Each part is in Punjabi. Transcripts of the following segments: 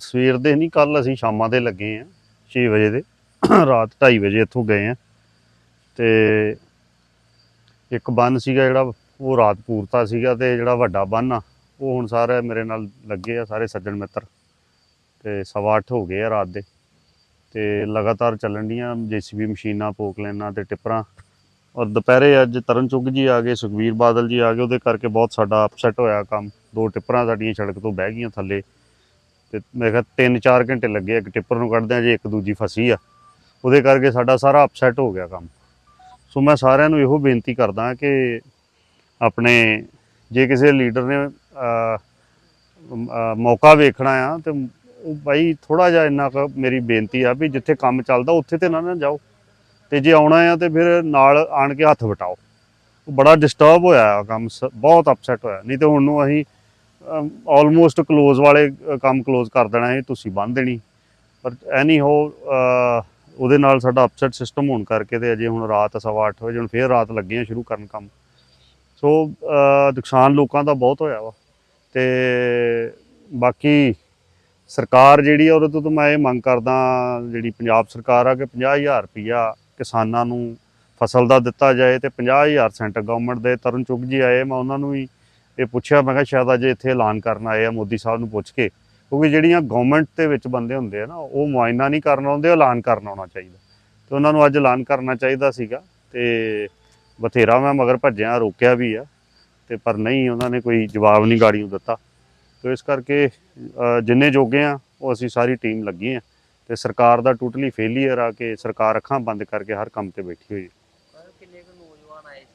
ਸਵੇਰ ਦੇ ਨਹੀਂ ਕੱਲ ਅਸੀਂ ਸ਼ਾਮਾਂ ਦੇ ਲੱਗੇ ਆ 6 ਵਜੇ ਦੇ। ਰਾਤ 2:30 ਵਜੇ ਇੱਥੋਂ ਗਏ ਆ ਤੇ ਇੱਕ ਬੰਨ ਸੀਗਾ ਜਿਹੜਾ, ਉਹ ਰਾਤ ਪੂਰਤਾ ਸੀਗਾ ਤੇ ਜਿਹੜਾ ਵੱਡਾ ਬੰਨ ਆ, ਉਹ ਹੁਣ ਸਾਰੇ ਮੇਰੇ ਨਾਲ ਲੱਗੇ ਆ, ਸਾਰੇ ਸੱਜਣ ਮਿੱਤਰ। ਤੇ ਸਵਾ ਅੱਠ ਹੋ ਗਏ ਆ ਰਾਤ ਦੇ। ਤੇ ਲਗਾਤਾਰ ਚੱਲਣ ਡੀਆਂ ਜੀਸੀਬੀ ਮਸ਼ੀਨਾਂ, ਪੋਕ ਲੈਣਾ ਤੇ ਟਿੱਪਰਾਂ। ਔਰ ਦੁਪਹਿਰੇ ਅੱਜ ਤਰਨ ਚੁੱਗ ਜੀ ਆ ਗਏ ਸੁਖਵੀਰ ਬਾਦਲ ਜੀ ਆ ਗਏ, ਉਹਦੇ ਕਰਕੇ ਬਹੁਤ ਸਾਡਾ ਅਪਸੈਟ ਹੋਇਆ ਕੰਮ। ਦੋ ਟਿੱਪਰਾਂ ਸਾਡੀਆਂ ਸੜਕ ਤੋਂ ਬਹਿ ਗਈਆਂ ਥੱਲੇ। ਤੇ ਮੈਂ ਕਿਹਾ 3-4 ਘੰਟੇ ਲੱਗੇ ਇੱਕ ਟਿੱਪਰ ਨੂੰ ਕੱਢਦਿਆਂ ਜੇ ਇੱਕ ਦੂਜੀ ਫਸੀ ਆ। ਉਹਦੇ ਕਰਕੇ ਸਾਡਾ ਸਾਰਾ ਅਪਸੈਟ ਹੋ ਗਿਆ ਕੰਮ। ਸੋ ਮੈਂ ਸਾਰਿਆਂ ਨੂੰ ਇਹੋ ਬੇਨਤੀ ਕਰਦਾ ਕਿ ਆਪਣੇ ਜੇ ਕਿਸੇ ਲੀਡਰ ਨੇ ਮੌਕਾ ਵੇਖਣਾ ਆ, ਤੇ ਉਹ ਬਾਈ ਥੋੜਾ ਜਿਹਾ ਇੰਨਾ ਕੁ ਮੇਰੀ ਬੇਨਤੀ ਆ ਵੀ ਜਿੱਥੇ ਕੰਮ ਚੱਲਦਾ ਉੱਥੇ ਤੇ ਨਾ ਨਾ ਜਾਓ। ਤੇ ਜੇ ਆਉਣਾ ਆ ਤੇ ਫਿਰ ਨਾਲ ਆਣ ਕੇ ਹੱਥ ਵਟਾਓ। ਬੜਾ ਡਿਸਟਰਬ ਹੋਇਆ ਆ ਕੰਮ, ਸ- ਬਹੁਤ ਅਪਸੈਟ ਹੋਇਆ। ਨਹੀਂ ਤੇ ਹੁਣ ਨੂੰ ਅਸੀਂ ਆਲਮੋਸਟ ਕਲੋਜ਼ ਵਾਲੇ ਕੰਮ ਕਲੋਜ਼ ਕਰ ਦੇਣਾ ਇਹ ਤੁਸੀਂ ਬੰਦ ਦੇਣੀ। ਪਰ ਐਨੀ ਹੋ ਉਹਦੇ ਨਾਲ ਸਾਡਾ ਅਪਸੈਟ ਸਿਸਟਮ ਹੋਣ ਕਰਕੇ ਤੇ ਅਜੇ ਹੁਣ ਰਾਤ ਸਵਾ ਅੱਠ ਵਜੇ, ਹੁਣ ਫੇਰ ਰਾਤ ਲੱਗੇ ਆ ਸ਼ੁਰੂ ਕਰਨ ਕੰਮ। ਸੋ ਨੁਕਸਾਨ ਲੋਕਾਂ ਦਾ ਬਹੁਤ ਹੋਇਆ ਵਾ। ਤੇ ਬਾਕੀ ਸਰਕਾਰ ਜਿਹੜੀ ਆ, ਉਹਦੇ ਤੋਂ ਤਾਂ ਮੈਂ ਇਹ ਮੰਗ ਕਰਦਾ, ਜਿਹੜੀ ਪੰਜਾਬ ਸਰਕਾਰ ਆ, ਕਿ 50000 ਰੁਪਈਆ ਕਿਸਾਨਾਂ ਨੂੰ ਫਸਲ ਦਾ ਦਿੱਤਾ ਜਾਏ ਤੇ 50000 ਸੈਂਟਰ ਗਵਰਨਮੈਂਟ ਦੇ ਤਰਨ ਚੁੱਗ ਜੀ ਆਏ, ਮੈਂ ਉਹਨਾਂ ਨੂੰ ਵੀ ਇਹ ਪੁੱਛਿਆ, ਮੈਂ ਕਿਹਾ ਸ਼ਾਇਦ ਅੱਜ ਇੱਥੇ ਐਲਾਨ ਕਰਨ ਆਏ ਆ, ਮੋਦੀ ਸਾਹਿਬ ਨੂੰ ਪੁੱਛ ਕੇ। ਕਿਉਂਕਿ ਜਿਹੜੀਆਂ ਗਵਰਨਮੈਂਟ ਦੇ ਵਿੱਚ ਬੰਦੇ ਹੁੰਦੇ ਆ ਨਾ, ਉਹ ਮੁਆਇਨਾ ਨਹੀਂ ਕਰਨ ਆਉਂਦੇ ਐਲਾਨ ਕਰਨ ਆਉਣਾ ਚਾਹੀਦਾ। ਤੇ ਉਹਨਾਂ ਨੂੰ ਅੱਜ ਐਲਾਨ ਕਰਨਾ ਚਾਹੀਦਾ ਸੀਗਾ ਤੇ ਬਥੇਰਾ ਮੈਂ ਮਗਰ ਭੱਜਿਆ, ਰੋਕਿਆ ਵੀ ਆ। ਤੇ ਪਰ ਨਹੀਂ, ਉਹਨਾਂ ਨੇ ਕੋਈ ਜਵਾਬ ਨਹੀਂ ਗਾੜੀ ਨੂੰ ਦਿੱਤਾ। ਤੇ ਇਸ ਕਰਕੇ ਜਿੰਨੇ ਜੋਗੇ ਆ, ਉਹ ਅਸੀਂ ਸਾਰੀ ਟੀਮ ਲੱਗੀ ਆ। ਤੇ ਸਰਕਾਰ ਦਾ ਟੋਟਲੀ ਫੇਲੀਅਰ ਆ ਕਿ ਸਰਕਾਰ ਅੱਖਾਂ ਬੰਦ ਕਰਕੇ ਹਰ ਕੰਮ ਤੇ ਬੈਠੀ ਹੋਈ ਹੈ। ਕਿੰਨੇ ਕੁ ਨੌਜਵਾਨ ਆਏ ਸੀ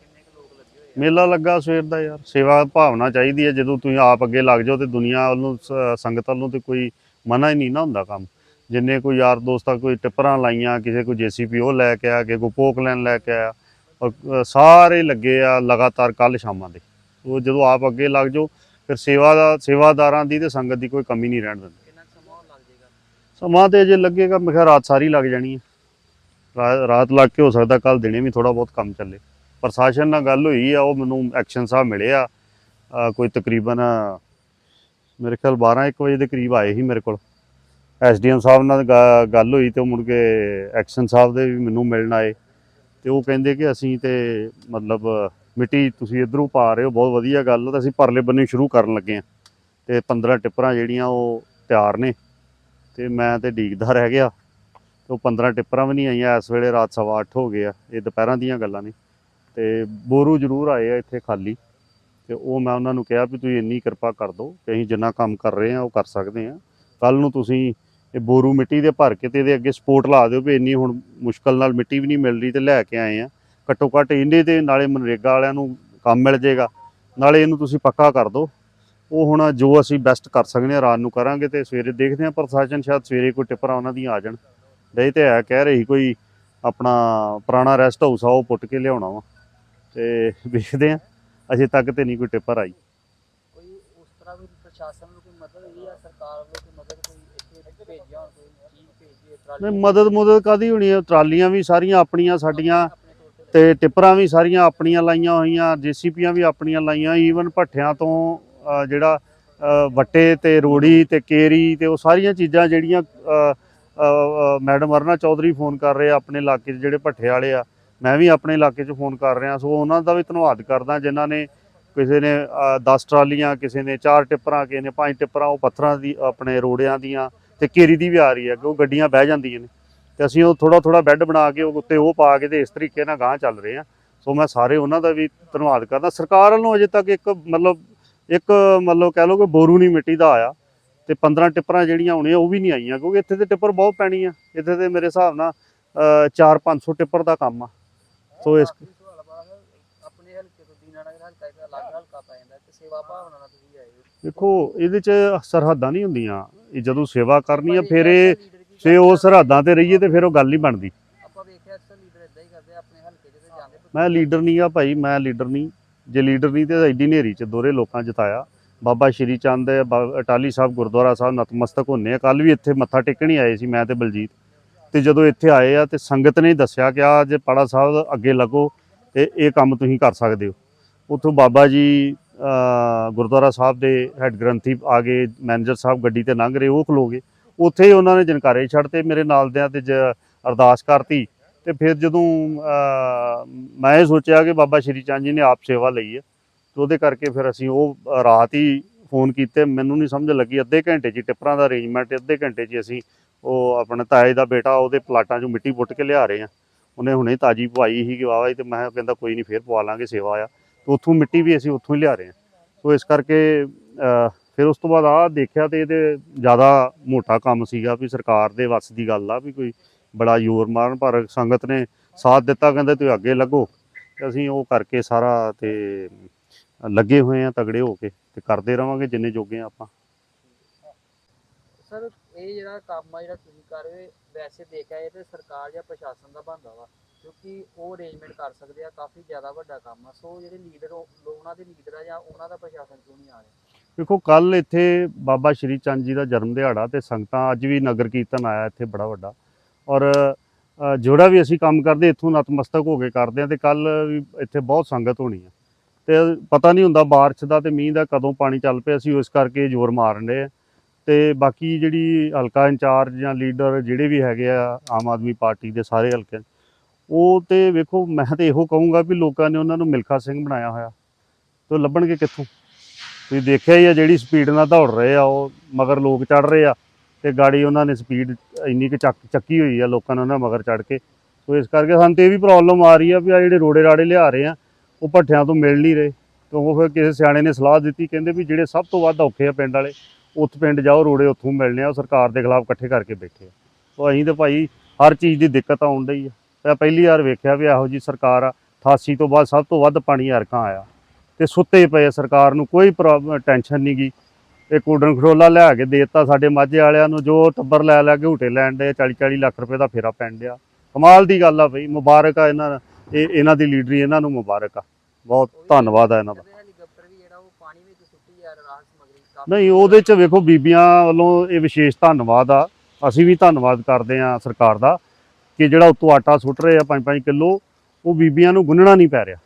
ਕਿੰਨੇ ਕੁ ਲੋਕ ਲੱਗੇ ਹੋਏ ਮੇਲਾ ਲੱਗਾ ਸਵੇਰ ਦਾ ਯਾਰ। ਸੇਵਾ ਭਾਵਨਾ ਚਾਹੀਦੀ ਹੈ। ਜਦੋਂ ਤੁਸੀਂ ਆਪ ਅੱਗੇ ਲੱਗ ਜਾਓ ਤੇ ਦੁਨੀਆ ਵੱਲੋਂ ਸ- ਸੰਗਤ ਵੱਲੋਂ ਤੇ ਕੋਈ ਮਨਾ ਹੀ ਨਹੀਂ ਨਾ ਹੁੰਦਾ ਕੰਮ। ਜਿੰਨੇ ਕੋਈ ਯਾਰ ਦੋਸਤਾਂ ਕੋਈ ਟਿੱਪਰਾਂ ਲਾਈਆਂ ਕਿਸੇ ਕੋਈ ਜੀਸੀਪੀ ਉਹ ਲੈ ਕੇ ਆ ਕੇ ਕੋਈ ਪੋਕ ਲੈਣ ਲੈ ਕੇ ਆਇਆ ਔਰ ਅ, ਸਾਰੇ ਲੱਗੇ ਆ ਲਗਾਤਾਰ ਕੱਲ ਸ਼ਾਮਾਂ ਦੇ। ਉਹ ਜਦੋਂ ਆਪ ਅੱਗੇ ਲੱਗ ਜਾਓ ਫਿਰ ਸੇਵਾ ਦਾ ਸੇਵਾਦਾਰਾਂ ਦੀ ਤੇ ਸੰਗਤ ਦੀ ਕੋਈ ਕਮੀ ਨਹੀਂ ਰਹਿਣ ਦਿੰਦੇ। ਕਿੰਨਾ ਕੁ ਸਮਾਂ ਲੱਗ ਜਾਏਗਾ? ਸਮਾਂ ਤੇ ਅਜੇ ਲੱਗੇਗਾ। ਮੈਂ ਕਿਹਾ ਰਾਤ ਸਾਰੀ ਲੱਗ ਜਾਣੀ ਹੈ। ਰਾ- ਰਾਤ ਲੱਗ ਕੇ ਹੋ ਸਕਦਾ ਕੱਲ ਦਿਨੇ ਵੀ ਥੋੜਾ ਬਹੁਤ ਕੰਮ ਚੱਲੇ। ਪ੍ਰਸ਼ਾਸਨ ਨਾਲ ਗੱਲ ਹੋਈ ਆ, ਉਹ ਮੈਨੂੰ ਐਕਸ਼ਨ ਸਾਹਿਬ ਮਿਲੇ ਆ। ਕੋਈ ਤਕਰੀਬਨ ਮੇਰੇ ਖਿਆਲ 12 1 ਵਜੇ ਦੇ ਕਰੀਬ ਆਏ ਸੀ ਮੇਰੇ ਕੋਲ। ਐਸਡੀਐਮ ਸਾਹਿਬ ਨਾਲ ਗੱਲ ਹੋਈ ਤੇ ਉਹ ਮੁੜ ਕੇ ਐਕਸ਼ਨ ਸਾਹਿਬ ਦੇ ਵੀ ਮੈਨੂੰ ਮਿਲਣ ਆਏ। ਤੇ ਉਹ ਕਹਿੰਦੇ ਕਿ ਅਸੀਂ ਤੇ ਮਤਲਬ ਮਿੱਟੀ ਤੁਸੀਂ ਇਧਰੋਂ ਪਾ ਰਹੇ ਹੋ, ਬਹੁਤ ਵਧੀਆ ਗੱਲ ਤਾਂ ਅਸੀਂ ਪਰਲੇ ਬੰਨੇ ਸ਼ੁਰੂ ਕਰਨ ਲੱਗੇ ਆ। ਤੇ 15 ਟਿੱਪਰਾਂ ਜਿਹੜੀਆਂ ਉਹ ਤਿਆਰ ਨੇ, ਤੇ ਮੈਂ ਤੇ ਡੀਕਦਾ ਰਹਿ ਗਿਆ। ਤੇ ਉਹ 15 ਟਿੱਪਰਾਂ ਵੀ ਨਹੀਂ ਆਈਆਂ, ਇਸ ਵੇਲੇ ਰਾਤ ਸਵਾ ਅੱਠ ਹੋ ਗਏ ਆ, ਇਹ ਦੁਪਹਿਰਾਂ ਦੀਆਂ ਗੱਲਾਂ ਨੇ। ਤੇ ਬੋਰੂ ਜ਼ਰੂਰ ਆਏ ਆ ਇੱਥੇ ਖਾਲੀ। ਤੇ ਉਹ ਮੈਂ ਉਹਨਾਂ ਨੂੰ ਕਿਹਾ ਵੀ ਤੁਸੀਂ ਇੰਨੀ ਕਿਰਪਾ ਕਰ ਦਿਓ ਕਿ ਅਸੀਂ ਜਿੰਨਾ ਕੰਮ ਕਰ ਰਹੇ ਆ, ਉਹ ਕਰ ਸਕਦੇ ਆ। ਕੱਲ ਨੂੰ ਤੁਸੀਂ ਇਹ ਬੋਰੂ ਮਿੱਟੀ ਦੇ ਭਰ ਕੇ ਤੇ ਇਹਦੇ ਅੱਗੇ ਸਪੋਰਟ ਲਾ ਦਿਓ ਵੀ ਇੰਨੀ ਹੁਣ ਮੁਸ਼ਕਲ ਨਾਲ ਮਿੱਟੀ ਵੀ ਨਹੀਂ ਮਿਲ ਰਹੀ ਤੇ ਲੈ ਕੇ ਆਏ ਆ। ਘੱਟੋ ਘੱਟ ਇਹਨੇ ਤੇ ਨਾਲੇ ਮਨਰੇਗਾ ਵਾਲਿਆਂ ਨੂੰ ਕੰਮ ਮਿਲ ਜਾਏਗਾ। ਨਾਲੇ ਇਹਨੂੰ ਤੁਸੀਂ ਪੱਕਾ ਕਰ ਦਿਓ। ਉਹ ਹੁਣ ਜੋ ਅਸੀਂ ਬੈਸਟ ਕਰ ਸਕਦੇ ਹਾਂ ਰਾਤ ਨੂੰ ਕਰਾਂਗੇ ਤੇ ਸਵੇਰੇ ਦੇਖਦੇ ਹਾਂ ਪ੍ਰਸ਼ਾਸਨ ਸ਼ਾਇਦ ਸਵੇਰੇ ਕੋਈ ਟਿੱਪਰਾਂ ਉਹਨਾਂ ਦੀਆਂ ਆ ਜਾਣ। ਨਹੀਂ ਤੇ ਹੈ ਕਹਿ ਰਹੀ ਕੋਈ ਆਪਣਾ ਪੁਰਾਣਾ ਰੈਸਟ ਹਾਊਸ ਆ, ਉਹ ਪੁੱਟ ਕੇ ਲਿਆਉਣਾ ਵਾ। ਤੇ ਵੇਖਦੇ ਆ। ਅਜੇ ਤੱਕ ਤੇ ਨਹੀਂ ਕੋਈ ਟਿੱਪਰ ਆਈ। ਕੋਈ ਉਸ ਤਰ੍ਹਾਂ ਵੀ ਪ੍ਰਸ਼ਾਸਨ ਨੂੰ ਕੋਈ ਮਦਦ ਹੋਈ ਆ ਸਰਕਾਰ ਵੱਲੋਂ ਕੋਈ ਮਦਦ ਕੋਈ ਇੱਥੇ ਭੇਜਿਆ ਹੋਣ ਕੋਈ ਚੀਜ਼ ਭੇਜੀ ਹੈ ਨਹੀਂ ਮਦਦ ਮੁਦਦ ਕਾਦੀ ਹੋਣੀ ਹੈ ਟਰਾਲੀਆਂ ਵੀ ਸਾਰੀਆਂ ਆਪਣੀਆਂ ਸਾਡੀਆਂ ਤੇ ਟਿੱਪਰਾਂ ਵੀ ਸਾਰੀਆਂ ਆਪਣੀਆਂ ਲਾਈਆਂ ਹੋਈਆਂ ਜੀਸੀਪੀਆਂ ਵੀ ਆਪਣੀਆਂ ਲਾਈਆਂ ਈਵਨ ਭੱਠਿਆਂ ਤੋਂ ਜਿਹੜਾ ਵੱਟੇ ਤੇ ਰੋੜੀ ਤੇ ਕੇਰੀ ਤੇ ਉਹ ਸਾਰੀਆਂ ਚੀਜ਼ਾਂ ਜਿਹੜੀਆਂ ਮੈਡਮ ਅਰਨਾ ਚੌਧਰੀ ਫੋਨ ਕਰ ਰਹੇ ਆ ਆਪਣੇ ਇਲਾਕੇ 'ਚ ਜਿਹੜੇ ਭੱਠੇ ਵਾਲੇ ਆ। ਮੈਂ ਵੀ ਆਪਣੇ ਇਲਾਕੇ 'ਚ ਫੋਨ ਕਰ ਰਿਹਾ, ਸੋ ਉਹਨਾਂ ਦਾ ਵੀ ਧੰਨਵਾਦ ਕਰਦਾ, ਜਿਨ੍ਹਾਂ ਨੇ ਕਿਸੇ ਨੇ 10 ਟਰਾਲੀਆਂ, ਕਿਸੇ ਨੇ 4 ਟਿੱਪਰਾਂ, ਕਿਸੇ ਨੇ 5 ਟਿੱਪਰਾਂ, ਉਹ ਪੱਥਰਾਂ ਦੀ, ਆਪਣੇ ਰੋੜਿਆਂ ਦੀਆਂ ਤੇ ਕੇਰੀ ਦੀ ਵੀ ਆ ਰਹੀ ਹੈ ਕਿ ਉਹ ਗੱਡੀਆਂ ਬਹਿ ਜਾਂਦੀਆਂ ਨੇ। ਤੇ ਅਸੀਂ ਉਹ ਥੋੜਾ ਥੋੜਾ ਬੈੱਡ ਬਣਾ ਕੇ ਉਹ ਉੱਤੇ ਉਹ ਪਾ ਕੇ ਤੇ ਇਸ ਤਰੀਕੇ ਨਾਲ ਗਾਂਹ ਚੱਲ ਰਹੇ ਆ ਸੋ ਮੈਂ ਸਾਰੇ ਉਹਨਾਂ ਦਾ ਵੀ ਧੰਨਵਾਦ ਕਰਦਾ। ਸਰਕਾਰ ਵੱਲੋਂ ਅਜੇ ਤੱਕ ਇੱਕ, ਮਤਲਬ ਇੱਕ, ਮਤਲਬ ਕਹਿ ਲਓ ਕਿ ਬੋਰੂ ਨਹੀਂ ਮਿੱਟੀ ਦਾ ਆਇਆ ਤੇ 15 ਟਿੱਪਰਾਂ ਜਿਹੜੀਆਂ ਹੋਣੀਆਂ ਉਹ ਵੀ ਨਹੀਂ ਆਈਆਂ, ਕਿਉਂਕਿ ਇੱਥੇ ਤੇ ਟਿੱਪਰ ਬਹੁਤ ਪੈਣੀ ਆ। ਇੱਥੇ ਤੇ ਮੇਰੇ ਹਿਸਾਬ ਨਾਲ 4-500 ਟਿੱਪਰ ਦਾ ਕੰਮ ਆ। ਸੋ ਇਸ ਆਖਰੀ ਸਵਾਲ ਬੜਾ ਹੈ ਆਪਣੇ ਹਲਕੇ ਤੋਂ ਦੀਨਾਨਗਰ ਹਲਕਾ ਇੱਕ ਅਲੱਗ ਹਲਕਾ ਪੈ ਜਾਂਦਾ ਤੇ ਸੇਵਾ ਭਾਵਨਾ ਨਾਲ ਤੁਸੀਂ ਆਏ ਹੋ। ਦੇਖੋ ਇਹਦੇ 'ਚ ਸਰਹੱਦਾਂ ਨਹੀਂ ਹੁੰਦੀਆਂ। ਇਹ ਜਦੋਂ ਸੇਵਾ ਕਰਨੀ ਆ ਫਿਰ ਇਹ ਜੇ ਉਹ ਸਰਹੱਦਾਂ ਤੇ ਰਹੀਏ ਤੇ ਫਿਰ ਉਹ ਗੱਲ ਨਹੀਂ ਬਣਦੀ। ਆਪਾਂ ਵੇਖਿਆ ਅਕਸਰ ਲੀਡਰ ਇਦਾਂ ਹੀ ਕਰਦੇ ਆ, ਆਪਣੇ ਹਲਕੇ 'ਚ ਤੇ ਜਾਂਦੇ ਪਰ ਮੈਂ ਲੀਡਰ ਨਹੀਂ ਆ ਭਾਈ ਮੈਂ ਲੀਡਰ ਨਹੀਂ। ਜੇ ਲੀਡਰ ਨਹੀਂ ਤੇ ਐਡੀ ਨੇਰੀ ਚ ਦੋਰੇ ਲੋਕਾਂ ਜਿਤਾਇਆ ਬਾਬਾ ਸ਼੍ਰੀ ਚੰਦ ਅਟਾਲੀ ਸਾਹਿਬ ਗੁਰਦੁਆਰਾ ਸਾਹਿਬ ਨਤਮਸਤਕ ਹੁੰਨੇ ਆ। ਕੱਲ ਵੀ ਇੱਥੇ ਮੱਥਾ ਟੇਕਣ ਹੀ ਆਏ ਸੀ ਮੈਂ ਤੇ ਬਲਜੀਤ। ਤੇ ਜਦੋਂ ਇੱਥੇ ਆਏ ਆ ਤੇ ਸੰਗਤ ਨੇ ਦੱਸਿਆ ਕਿ ਆ ਜੇ ਪਾੜਾ ਸਾਹਿਬ ਅੱਗੇ ਲੱਗੋ ਤੇ ਇਹ ਕੰਮ ਤੁਸੀਂ ਕਰ ਸਕਦੇ ਹੋ। ਉੱਥੋਂ ਬਾਬਾ ਜੀ ਗੁਰਦੁਆਰਾ ਸਾਹਿਬ ਦੇ ਹੈੱਡ ਗ੍ਰੰਥੀ ਆ ਗਏ ਮੈਨੇਜਰ ਸਾਹਿਬ ਗੱਡੀ ਤੇ ਲੰਘ ਰਹੇ, ਉਹ ਖਲੋਗੇ ਉੱਥੇ ਹੀ ਉਹਨਾਂ ਨੇ ਜਨਕਾਰੇ ਛੱਡਤੇ, ਮੇਰੇ ਨਾਲ ਦਿਆਂ ਤੇ ਜ- ਅਰਦਾਸ ਕਰਤੀ। ਤੇ ਫਿਰ ਜਦੋਂ ਮੈਂ ਇਹ ਸੋਚਿਆ ਕਿ ਬਾਬਾ ਸ਼੍ਰੀ ਚੰਦ ਜੀ ਨੇ ਆਪ ਸੇਵਾ ਲਈ ਹੈ ਤੇ ਉਹਦੇ ਕਰਕੇ ਫਿਰ ਅਸੀਂ ਉਹ ਰਾਤ ਹੀ ਫੋਨ ਕੀਤੇ। ਮੈਨੂੰ ਨਹੀਂ ਸਮਝ ਲੱਗੀ, ਅੱਧੇ ਘੰਟੇ 'ਚ ਟਿੱਪਰਾਂ ਦਾ ਅਰੇਂਜਮੈਂਟ ਅੱਧੇ ਘੰਟੇ 'ਚ ਅਸੀਂ ਉਹ ਆਪਣੇ ਤਾਏ ਦਾ ਬੇਟਾ ਉਹਦੇ ਪਲਾਟਾਂ 'ਚੋਂ ਮਿੱਟੀ ਪੁੱਟ ਕੇ ਲਿਆ ਰਹੇ ਆ। ਉਹਨੇ ਹੁਣੇ ਤਾਜੀ ਪਵਾਈ ਸੀ ਕਿ ਵਾਵਾ ਤੇ ਮੈਂ ਕਹਿੰਦਾ ਕੋਈ ਨਹੀਂ, ਫੇਰ ਪਵਾ ਲਾਂਗੇ ਸੇਵਾ ਆ। ਤੇ ਉੱਥੋਂ ਮਿੱਟੀ ਵੀ ਅਸੀਂ ਉੱਥੋਂ ਹੀ ਲਿਆ ਰਹੇ ਆ। ਸੋ ਇਸ ਕਰਕੇ ਫਿਰ ਉਸ ਤੋਂ ਬਾਅਦ ਆ ਦੇਖਿਆ ਤੇ ਇਹਦੇ ਜ਼ਿਆਦਾ ਮੋਟਾ ਕੰਮ ਸੀਗਾ ਵੀ ਸਰਕਾਰ ਦੇ ਵੱਸ ਦੀ ਗੱਲ ਆ ਵੀ ਕੋਈ ਬੜਾ ਜ਼ੋਰ ਮਾਰਨ, ਪਰ ਸੰਗਤ ਨੇ ਸਾਥ ਦਿੱਤਾ, ਕਹਿੰਦੇ ਤੁਸੀਂ ਅੱਗੇ ਲੱਗੋ। ਅਸੀਂ ਉਹ ਕਰਕੇ ਸਾਰਾ ਤੇ ਲੱਗੇ ਹੋਏ ਆ, ਤਗੜੇ ਹੋ ਕੇ ਤੇ ਕਰਦੇ ਰਵਾਂਗੇ ਜਿੰਨੇ ਜੋਗੇ ਆ ਆਪਾਂ। ਸਰ, ਇਹ ਜਿਹੜਾ ਕੰਮ ਆ ਜਿਹੜਾ ਤੁਸੀਂ ਕਰ ਰਹੇ ਵੈਸੇ ਦੇਖਿਆ ਇਹ ਤੇ ਸਰਕਾਰ ਜਾਂ ਪ੍ਰਸ਼ਾਸਨ ਦਾ ਬਣਦਾ ਵਾ, ਕਿਉਂਕਿ ਉਹ ਅਰੇਂਜਮੈਂਟ ਕਰ ਸਕਦੇ ਆ, ਕਾਫੀ ਜ਼ਿਆਦਾ ਵੱਡਾ ਕੰਮ ਆ। ਸੋ ਜਿਹੜੇ ਲੀਡਰ ਉਹਨਾਂ ਦੇ ਲੀਡਰ ਆ ਜਾਂ ਉਹਨਾਂ ਦਾ ਪ੍ਰਸ਼ਾਸਨ ਕਿਉਂ ਨਹੀਂ ਆ ਰਿਹਾ? ਦੇਖੋ ਕੱਲ ਇੱਥੇ ਬਾਬਾ ਸ਼੍ਰੀ ਚੰਦ ਜੀ ਦਾ ਜਨਮ ਦਿਹਾੜਾ ਤੇ ਸੰਗਤਾਂ ਅੱਜ ਵੀ ਨਗਰ ਕੀਰਤਨ ਆਇਆ ਇੱਥੇ ਬੜਾ ਵੱਡਾ। ਔਰ ਜਿਹੜਾ ਵੀ ਅਸੀਂ ਕੰਮ ਕਰਦੇ, ਇੱਥੋਂ ਨਤਮਸਤਕ ਹੋ ਕੇ ਕਰਦੇ ਆ ਤੇ ਕੱਲ ਵੀ ਇੱਥੇ ਬਹੁਤ ਸੰਗਤ ਹੋਣੀ ਆ। ਤੇ ਪਤਾ ਨਹੀਂ ਹੁੰਦਾ ਬਾਰਿਸ਼ ਦਾ ਤੇ ਮੀਂਹ ਦਾ ਕਦੋਂ ਪਾਣੀ ਚੱਲ ਪਿਆ ਅਸੀਂ ਉਸ ਕਰਕੇ ਜ਼ੋਰ ਮਾਰਨ ਦੇ ਆ। ਤੇ ਬਾਕੀ ਜਿਹੜੀ ਹਲਕਾ ਇੰਚਾਰਜ ਜਾਂ ਲੀਡਰ ਜਿਹੜੇ ਵੀ ਹੈਗੇ ਆ, ਆਮ ਆਦਮੀ ਪਾਰਟੀ ਦੇ ਸਾਰੇ ਹਲਕੇ, ਉਹ ਤੇ ਵੇਖੋ, ਮੈਂ ਤੇ ਇਹੋ ਕਹੂੰਗਾ ਵੀ ਲੋਕਾਂ ਨੇ ਉਹਨਾਂ ਨੂੰ ਮਿਲਖਾ ਸਿੰਘ ਬਣਾਇਆ ਹੋਇਆ। ਤੇ ਉਹ ਲੱਭਣਗੇ ਕਿੱਥੋਂ? ਤੁਸੀਂ ਦੇਖਿਆ ਹੀ ਆ ਜਿਹੜੀ ਸਪੀਡ ਨਾਲ ਦੌੜ ਰਹੇ ਆ, ਉਹ ਮਗਰ ਲੋਕ ਚੜ ਰਹੇ ਆ ਤੇ ਗਾੜੀ ਉਹਨਾਂ ਨੇ ਸਪੀਡ ਇੰਨੀ ਕਿ ਚੱਕ, ਚੱਕੀ ਹੋਈ ਆ ਲੋਕਾਂ ਨੇ ਉਹਨਾਂ ਮਗਰ ਚੜ ਕੇ। ਸੋ ਇਸ ਕਰਕੇ ਸਾਨੂੰ ਤੇ ਇਹ ਵੀ ਪ੍ਰੋਬਲਮ ਆ ਰਹੀ ਆ ਵੀ ਆ ਜਿਹੜੇ ਰੋੜੇ ਰਾੜੇ ਲਿਆ ਰਹੇ ਆ, ਉਹ ਭੱਠਿਆਂ ਤੋਂ ਮਿਲ ਨਹੀਂ ਰਹੇ। ਤੇ ਉਹ ਫਿਰ ਕਿਸੇ ਸਿਆਣੇ ਨੇ ਸਲਾਹ ਦਿੱਤੀ, ਕਹਿੰਦੇ ਵੀ ਜਿਹੜੇ ਸਭ ਤੋਂ ਵੱਧ ਔਖੇ ਆ ਪਿੰਡ ਵਾਲੇ ਉੱਥੇ ਪਿੰਡ ਜਾਓ, ਰੋੜੇ ਉੱਥੋਂ ਮਿਲਣੇ ਆ, ਉਹ ਸਰਕਾਰ ਦੇ ਖਿਲਾਫ ਇਕੱਠੇ ਕਰਕੇ ਬੈਠੇ ਆ। ਸੋ ਅਸੀਂ ਤੇ ਭਾਈ ਹਰ ਚੀਜ਼ ਦੀ ਦਿੱਕਤ ਆਉਣ ਡਈ ਆ। ਤੇ ਪਹਿਲੀ ਵਾਰ ਵੇਖਿਆ ਵੀ ਇਹੋ ਜੀ ਸਰਕਾਰ ਆ। 88 ਤੋਂ ਬਾਅਦ ਸਭ ਤੋਂ ਵੱਧ ਪਾਣੀ ਹਰਕਾਂ ਆਇਆ। ਤੇ ਸੁੱਤੇ ਪਏ ਸਰਕਾਰ ਨੂੰ, ਕੋਈ ਟੈਨਸ਼ਨ ਨਹੀਂ ਗਈ ਇਹ ਕੋਡਨ ਖਰੋਲਾ ਲਿਆ ਕੇ ਦੇਤਾ ਸਾਡੇ ਮਾਝੇ ਵਾਲਿਆਂ ਨੂੰ, ਜੋ ਟੱਬਰ ਲੈ ਲੈ ਕੇ ਝੂਟੇ ਲੈਣ ਦੇ 40 40 ਲੱਖ ਰੁਪਏ ਦਾ ਫੇਰਾ ਪੈਣ ਡਿਆ। ਕਮਾਲ ਦੀ ਗੱਲ ਆ ਬਈ, ਮੁਬਾਰਕ ਆ ਇਹਨਾਂ, ਇਹ, ਇਹਨਾਂ ਦੀ ਲੀਡਰੀ ਇਹਨਾਂ ਨੂੰ ਮੁਬਾਰਕ ਆ। ਬਹੁਤ ਧੰਨਵਾਦ ਆ ਇਹਨਾਂ ਦਾ। ਨਹੀਂ, ਉਹਦੇ ਚ ਵੇਖੋ, ਬੀਬੀਆਂ ਵੱਲੋਂ ਇਹ ਵਿਸ਼ੇਸ਼ ਧੰਨਵਾਦ ਆ। ਅਸੀਂ ਵੀ ਧੰਨਵਾਦ ਕਰਦੇ ਆ ਸਰਕਾਰ ਦਾ ਕਿ ਜਿਹੜਾ ਉੱਤੋਂ ਆਟਾ ਸੁੱਟ ਰਹੇ ਆ 5-5 ਕਿਲੋ, ਉਹ ਬੀਬੀਆਂ ਨੂੰ ਗੁੰਨਣਾ ਨਹੀਂ ਪੈ ਰਿਹਾ।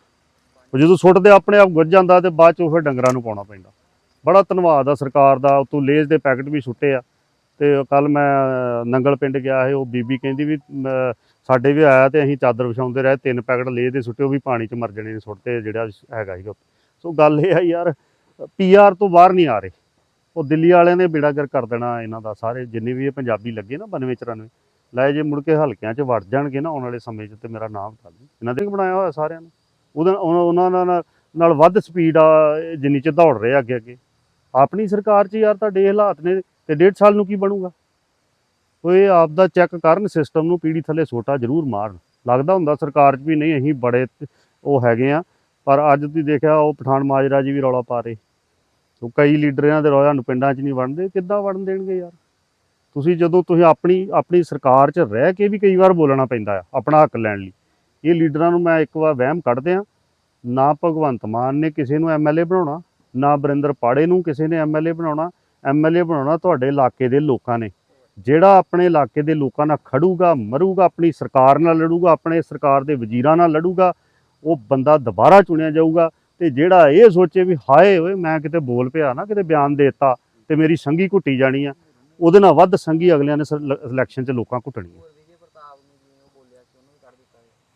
ਉਹ ਜਦੋਂ ਸੁੱਟਦੇ ਆਪਣੇ ਆਪ ਗੁੱਜ ਜਾਂਦਾ ਤੇ ਬਾਅਦ ਚ ਉਹ ਫਿਰ ਡੰਗਰਾਂ ਨੂੰ ਪਾਉਣਾ ਪੈਂਦਾ। ਬੜਾ ਧੰਨਵਾਦ ਆ ਸਰਕਾਰ ਦਾ, ਉਤੋਂ ਲੇਜ਼ ਦੇ ਪੈਕਟ ਵੀ ਸੁੱਟੇ ਆ। ਤੇ ਕੱਲ ਮੈਂ ਨੰਗਲ ਪਿੰਡ ਗਿਆ ਸੀ, ਉਹ ਬੀਬੀ ਕਹਿੰਦੀ ਵੀ ਸਾਡੇ ਵੀ ਆਇਆ ਤੇ ਅਸੀਂ ਚਾਦਰ ਵਿਛਾਉਂਦੇ ਰਹੇ, ਤਿੰਨ ਪੈਕਟ ਲੇਜ਼ ਦੇ ਸੁੱਟੇ, ਉਹ ਵੀ ਪਾਣੀ ਚ ਮਰ ਜਣੇ ਨੇ ਸੁੱਟਦੇ ਜਿਹੜਾ ਹੈਗਾ ਸੀਗਾ। ਸੋ ਗੱਲ ਇਹ ਆ ਯਾਰ ਪੀਆਰ ਤੋਂ ਬਾਹਰ ਨਹੀਂ ਆ ਰਹੇ। ਉਹ ਦਿੱਲੀ ਵਾਲਿਆਂ ਨੇ ਬੇੜਾਗਰ ਕਰ ਦੇਣਾ ਇਹਨਾਂ ਦਾ। ਸਾਰੇ ਜਿੰਨੇ ਵੀ ਇਹ ਪੰਜਾਬੀ ਲੱਗੇ ਨਾ 92 94 ਲੈ ਜੇ ਮੁੜ ਕੇ ਹਲਕਿਆਂ 'ਚ ਵੜ ਜਾਣਗੇ ਨਾ ਆਉਣ ਵਾਲੇ ਸਮੇਂ 'ਚ ਤੇ ਮੇਰਾ ਨਾਮ ਕਰ ਦਿਓ ਇਹਨਾਂ ਦੇ ਬਣਾਇਆ ਹੋਇਆ ਸਾਰਿਆਂ ਨੂੰ। ਉਹਦਾ ਉਹਨਾਂ ਉਹਨਾਂ ਨਾਲ ਵੱਧ ਸਪੀਡ ਆ ਜਿੰਨੀ ਚ ਦੌੜ ਰਹੇ ਆ ਅੱਗੇ ਅੱਗੇ। ਆਪਣੀ ਸਰਕਾਰ 'ਚ ਯਾਰ ਤੁਹਾਡੇ ਇਹ ਹਾਲਾਤ ਨੇ ਤੇ ਡੇਢ ਸਾਲ ਨੂੰ ਕੀ ਬਣੂਗਾ? ਉਹ ਇਹ ਆਪ ਦਾ ਚੈੱਕ ਕਰਨ ਸਿਸਟਮ ਨੂੰ ਪੀੜੀ ਥੱਲੇ ਸੋਟਾ ਜ਼ਰੂਰ ਮਾਰਨ। ਲੱਗਦਾ ਹੁੰਦਾ ਸਰਕਾਰ 'ਚ ਵੀ ਨਹੀਂ, ਅਸੀਂ ਬੜੇ ਉਹ ਹੈਗੇ ਆ। ਪਰ ਅੱਜ ਤੁਸੀਂ ਦੇਖਿਆ, ਉਹ ਪਠਾਨ ਮਾਜਰਾ ਜੀ ਵੀ ਰੌਲਾ ਪਾ ਰਹੇ। ਸੋ ਕਈ ਲੀਡਰ ਇਹਨਾਂ ਦੇ ਰੌਲਿਆਂ ਨੂੰ ਪਿੰਡਾਂ 'ਚ ਨਹੀਂ ਵੜਦੇ ਕਿੱਦਾਂ ਵੜਨ ਦੇਣਗੇ ਯਾਰ? ਤੁਸੀਂ ਜਦੋਂ ਤੁਸੀਂ ਆਪਣੀ ਆਪਣੀ ਸਰਕਾਰ 'ਚ ਰਹਿ ਕੇ ਵੀ ਕਈ ਵਾਰ ਬੋਲਣਾ ਪੈਂਦਾ ਆ, ਆਪਣਾ ਹੱਕ ਲੈਣ ਲਈ। ਇਹ ਲੀਡਰਾਂ ਨੂੰ ਮੈਂ ਇੱਕ ਵਾਰ ਵਹਿਮ ਕੱਢਦੇ ਆ ਨਾ ਭਗਵੰਤ ਮਾਨ ਨੇ ਕਿਸੇ ਨੂੰ ਐਮਐਲਏ ਬਣਾਉਣਾ, ਨਾ ਬਰਿੰਦਰ ਪਾੜੇ ਨੂੰ ਕਿਸੇ ਨੇ ਐਮਐਲਏ ਬਣਾਉਣਾ ਐਮਐਲਏ ਬਣਾਉਣਾ ਤੁਹਾਡੇ ਇਲਾਕੇ ਦੇ ਲੋਕਾਂ ਨੇ। ਜਿਹੜਾ ਆਪਣੇ ਇਲਾਕੇ ਦੇ ਲੋਕਾਂ ਨਾਲ ਖੜੂਗਾ, ਮਰੂਗਾ, ਆਪਣੀ ਸਰਕਾਰ ਨਾਲ ਲੜੂਗਾ, ਆਪਣੇ ਸਰਕਾਰ ਦੇ ਵਜ਼ੀਰਾਂ ਨਾਲ ਲੜੂਗਾ, ਉਹ ਬੰਦਾ ਦੁਬਾਰਾ ਚੁਣਿਆ ਜਾਊਗਾ ਤੇ ਜਿਹੜਾ ਇਹ ਸੋਚੇ ਵੀ ਹਾਏ ਓਏ, ਮੈਂ ਕਿਤੇ ਬੋਲ ਪਿਆ ਨਾ, ਕਿਤੇ ਬਿਆਨ ਦੇਤਾ ਤੇ ਮੇਰੀ ਸੰਗੀ ਘੁੱਟੀ ਜਾਣੀ ਆ, ਉਹਦੇ ਨਾਲ ਵੱਧ ਸੰਗੀ ਅਗਲਿਆਂ ਨੇ ਇਲੈਕਸ਼ਨ 'ਚ ਲੋਕਾਂ ਘੁੱਟਣੀ ਆ।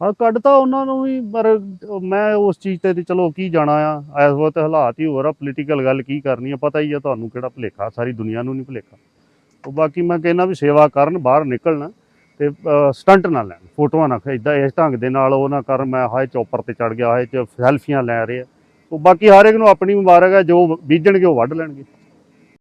ਹਾਂ ਕੱਢਤਾ ਉਹਨਾਂ ਨੂੰ ਵੀ, ਪਰ ਮੈਂ ਉਸ ਚੀਜ਼ ਤੇ ਚਲੋ ਕੀ ਜਾਣਾ ਆ, ਇਸ ਵਕਤ ਹਾਲਾਤ ਹੀ ਹੋਰ ਆ ਪੋਲੀਟੀਕਲ ਗੱਲ ਕੀ ਕਰਨੀ ਆ, ਪਤਾ ਹੀ ਆ ਤੁਹਾਨੂੰ ਕਿਹੜਾ ਭੁਲੇਖਾ, ਸਾਰੀ ਦੁਨੀਆ ਨੂੰ ਨਹੀਂ ਭੁਲੇਖਾ। ਉਹ ਬਾਕੀ ਮੈਂ ਕਹਿੰਦਾ ਵੀ ਸੇਵਾ ਕਰਨ, ਬਾਹਰ ਨਿਕਲਣ। ਤੇ ਸਟੰਟ ਨਾ ਲੈਣ, ਫੋਟੋਆਂ ਨਾ ਇਦਾਂ ਇਸ ਢੰਗ ਦੇ ਨਾਲ ਉਹ ਨਾ ਕਰਨ ਮੈਂ ਹਾਏ ਚੌਪਰ ਤੇ ਚੜ ਗਿਆ, ਹਾਏ ਚ ਸੈਲਫੀਆਂ ਲੈ ਰਹੇ ਆ। ਉਹ ਬਾਕੀ ਹਰ ਇੱਕ ਨੂੰ ਆਪਣੀ ਮੁਬਾਰਕ ਹੈ ਜੋ ਬੀਜਣਗੇ ਉਹ ਵੱਢ ਲੈਣਗੇ।